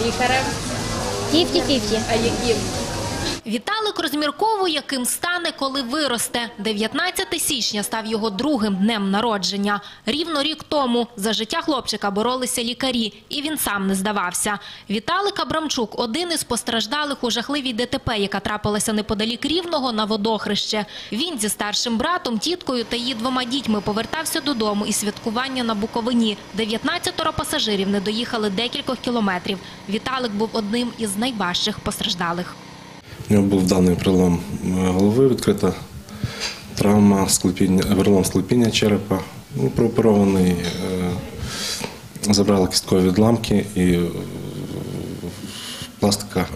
лікарем? Фіфті-фіфті. А яким? Віталик розмірковує, ким стане, коли виросте. 19 січня став його другим днем народження. Рівно рік тому за життя хлопчика боролися лікарі, і він сам не здавався. Віталик Абрамчук – один із постраждалих у жахливій ДТП, яка трапилася неподалік Рівного на водохреще. Він зі старшим братом, тіткою та її двома дітьми повертався додому із святкування на Буковині. 19 пасажирів не доїхали декількох кілометрів. Віталик був одним із найважчих постраждалих. У нього був даний прилом е, голови, відкрита травма, склепіння, перелом склепіння черепа, ну, прооперований, е, забрали кісткові відламки і е, пластика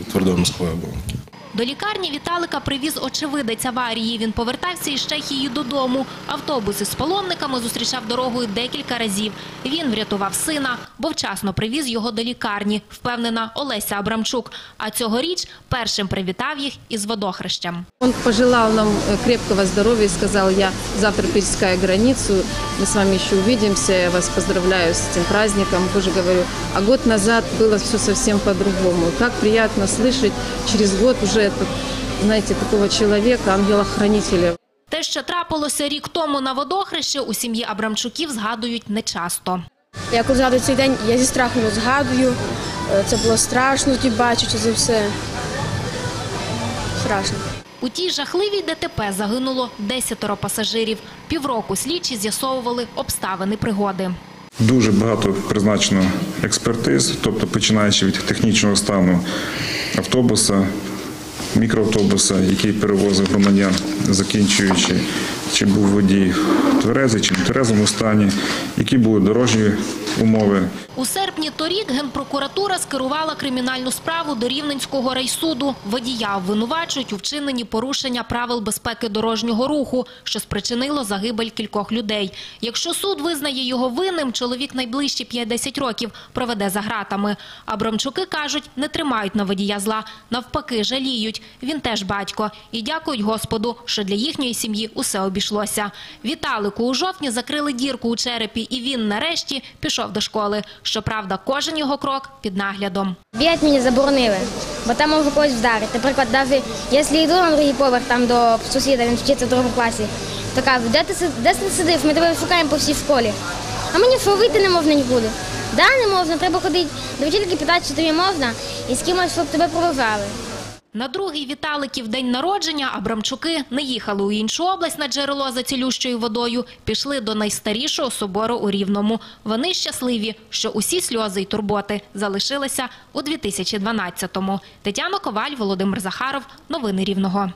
від твердої мозкової оболонки. До лікарні Віталика привіз очевидець аварії. Він повертався із Чехії додому. Автобус із полонниками зустрічав дорогою декілька разів. Він врятував сина, бо вчасно привіз його до лікарні, впевнена Олеся Абрамчук. А цьогоріч першим привітав їх із водохрещем. Он пожелал нам э, крепкого здоровья и сказал, я завтра пересекаю границу, мы с вами еще увидимся, я вас поздравляю с этим праздником, тоже говорю. А год назад было все совсем по-другому. Как приятно слышать через год уже, этот, знаете, такого человека, ангела-хранителя. Те, що трапилося рік тому на водохрещі, у сім'ї Абрамчуків згадують нечасто. Я коли згадую цей день, я зі страхом його згадую. Е, Це було страшно, ті бачучи це все. Страшно. У тій жахливій ДТП загинуло десятеро пасажирів. Півроку слідчі з'ясовували обставини пригоди. Дуже багато призначено експертиз, тобто починаючи від технічного стану автобуса, мікроавтобуса, який перевозив громадян, закінчуючи, чи був водій тверезий, чи не тверезому стані, які були дорожні умови. У серпні торік Генпрокуратура скерувала кримінальну справу до Рівненського райсуду. Водія обвинувачують у вчиненні порушення правил безпеки дорожнього руху, що спричинило загибель кількох людей. Якщо суд визнає його винним, чоловік найближчі 50 років проведе за гратами. Абрамчуки кажуть, не тримають на водія зла, навпаки, жаліють. Він теж батько. І дякують Господу, що для їхньої сім'ї усе обійшлося. Віталику у жовтні закрили дірку у черепі, і він нарешті пішов до школи. Щоправда, кожен його крок під наглядом. Бігати мені заборонили, бо там можу когось вдарити. Наприклад, навіть якщо йду на другий поверх там до сусіда, він вчиться в другому класі, кажуть, де ти, де ти сидив, ми тебе шукаємо по всій школі. А мені що вийти не можна нікуди. Да, не можна, треба ходити до вчительки питати, чи тобі можна, і з кимось, щоб тебе проважали. На другий Віталиків день народження Абрамчуки не їхали у іншу область на джерело за цілющою водою, пішли до найстарішого собору у Рівному. Вони щасливі, що усі сльози й турботи залишилися у 2012-му. Тетяна Коваль, Володимир Захаров. Новини Рівного.